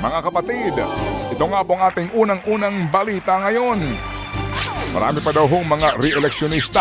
Mga kapatid, ito nga po ang ating unang-unang balita ngayon. Marami pa daw hong mga re-electionista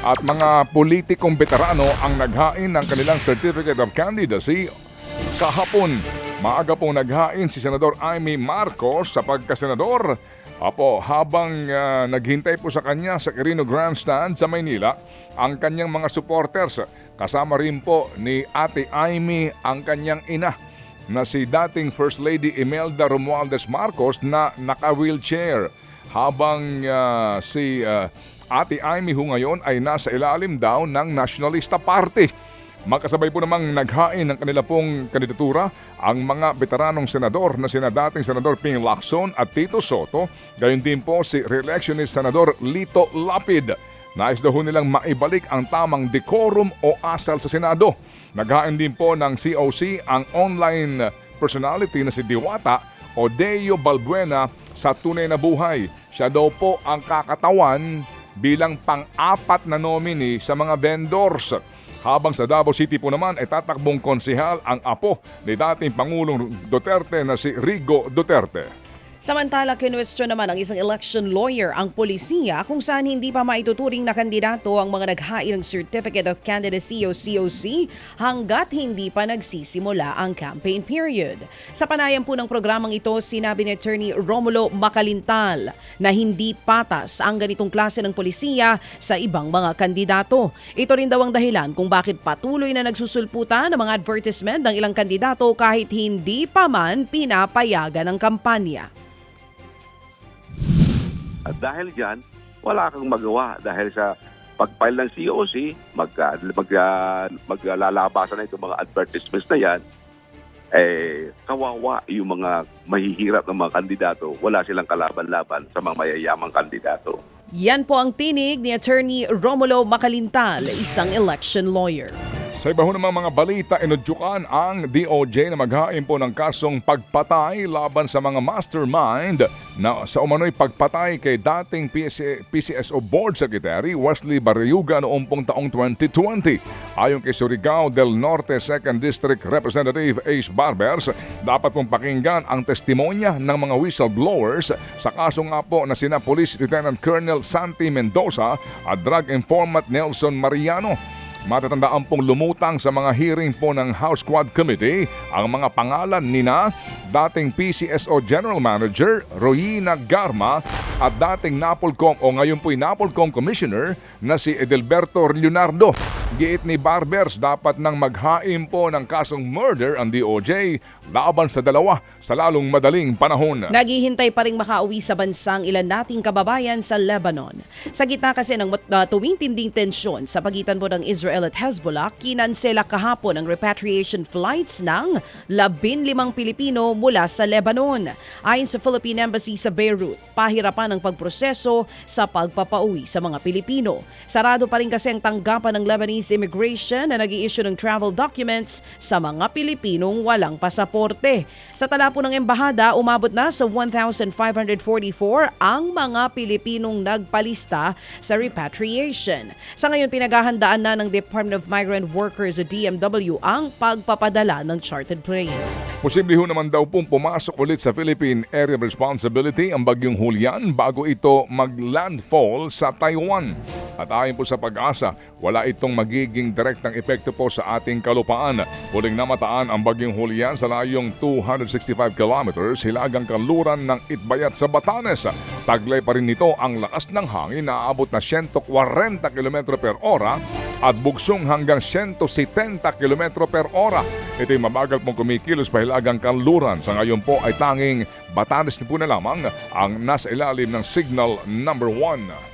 at mga politikong veterano ang naghain ng kanilang Certificate of Candidacy kahapon. Maaga pong naghain si Senador Amy Marcos sa pagkasenador. Apo, habang ah, naghintay po sa kanya sa Quirino Grandstand sa Maynila, ang kanyang mga supporters, kasama rin po ni Ate Amy ang kanyang ina na si dating First Lady Imelda Romualdez Marcos na naka-wheelchair habang ah, si ah, Ate Amy ho ngayon ay nasa ilalim daw ng Nationalista Party. Magkasabay po namang naghain ng kanila pong kandidatura ang mga veteranong senador na sina dating Senador Ping Lacson at Tito Soto, gayon din po si re-electionist Senador Lito Lapid. Nais daw nilang maibalik ang tamang decorum o asal sa Senado. Naghain din po ng COC ang online personality na si Diwata o Deo Balbuena sa tunay na buhay. Siya daw po ang kakatawan bilang pang-apat na nominee sa mga vendors. Habang sa Davao City po naman ay tatakbong konsihal ang apo ni dating Pangulong Duterte na si Rigo Duterte. Samantala, kinwestiyon naman ng isang election lawyer ang polisiya kung saan hindi pa maituturing na kandidato ang mga naghain ng Certificate of Candidacy o COC hanggat hindi pa nagsisimula ang campaign period. Sa panayam po ng programang ito, sinabi ni Attorney Romulo Macalintal na hindi patas ang ganitong klase ng polisiya sa ibang mga kandidato. Ito rin daw ang dahilan kung bakit patuloy na nagsusulputan ng mga advertisement ng ilang kandidato kahit hindi pa man pinapayagan ng kampanya. At dahil dyan, wala kang magawa dahil sa pag-file ng COC, mag, mag, maglalabasan na itong mga advertisements na yan, eh, kawawa yung mga mahihirap ng mga kandidato. Wala silang kalaban-laban sa mga mayayamang kandidato. Yan po ang tinig ni Attorney Romulo Macalintal, isang election lawyer. Sa iba ho namang mga balita, inudyukan ang DOJ na maghain po ng kasong pagpatay laban sa mga mastermind na sa umano'y pagpatay kay dating PCSO Board Secretary Wesley Barriuga noong pong taong 2020. Ayon kay Surigao del Norte 2nd District Representative Ace Barbers, dapat pong pakinggan ang testimonya ng mga whistleblowers sa kaso nga po na sina Police Lieutenant Colonel Santi Mendoza at Drug Informant Nelson Mariano. Matatandaan pong lumutang sa mga hearing po ng House Quad Committee ang mga pangalan nina dating PCSO General Manager Royina Garma at dating Napolcom o ngayon po'y Napolcom Commissioner na si Edelberto Leonardo. Giit ni Barbers dapat nang maghain po ng kasong murder ang DOJ laban sa dalawa sa lalong madaling panahon. Naghihintay pa rin makauwi sa bansang ilan nating kababayan sa Lebanon. Sa gitna kasi ng uh, tumintinding tensyon sa pagitan po ng Israel at Hezbollah, kinansela kahapon ang repatriation flights ng 15 Pilipino mula sa Lebanon. Ayon sa Philippine Embassy sa Beirut, pahirapan ang pagproseso sa pagpapauwi sa mga Pilipino. Sarado pa rin kasi ang tanggapan ng Lebanese immigration na nag issue ng travel documents sa mga Pilipinong walang pasaporte. Sa tala po ng embahada, umabot na sa 1,544 ang mga Pilipinong nagpalista sa repatriation. Sa ngayon, pinaghahandaan na ng Department of Migrant Workers o DMW ang pagpapadala ng chartered plane. Posible ho naman daw pong pumasok ulit sa Philippine Area of Responsibility ang bagyong Julian bago ito mag-landfall sa Taiwan. At ayon po sa pag-asa, wala itong magiging direktang epekto po sa ating kalupaan. Huling namataan ang bagyong Julian sa layong 265 kilometers hilagang kanluran ng Itbayat sa Batanes. Taglay pa rin nito ang lakas ng hangin na aabot na 140 km per ora at bugsong hanggang 170 km per ora. Ito'y mabagal pong kumikilos pa hilagang kanluran. Sa ngayon po ay tanging Batanes po na lamang ang nasa ilalim ng signal number 1.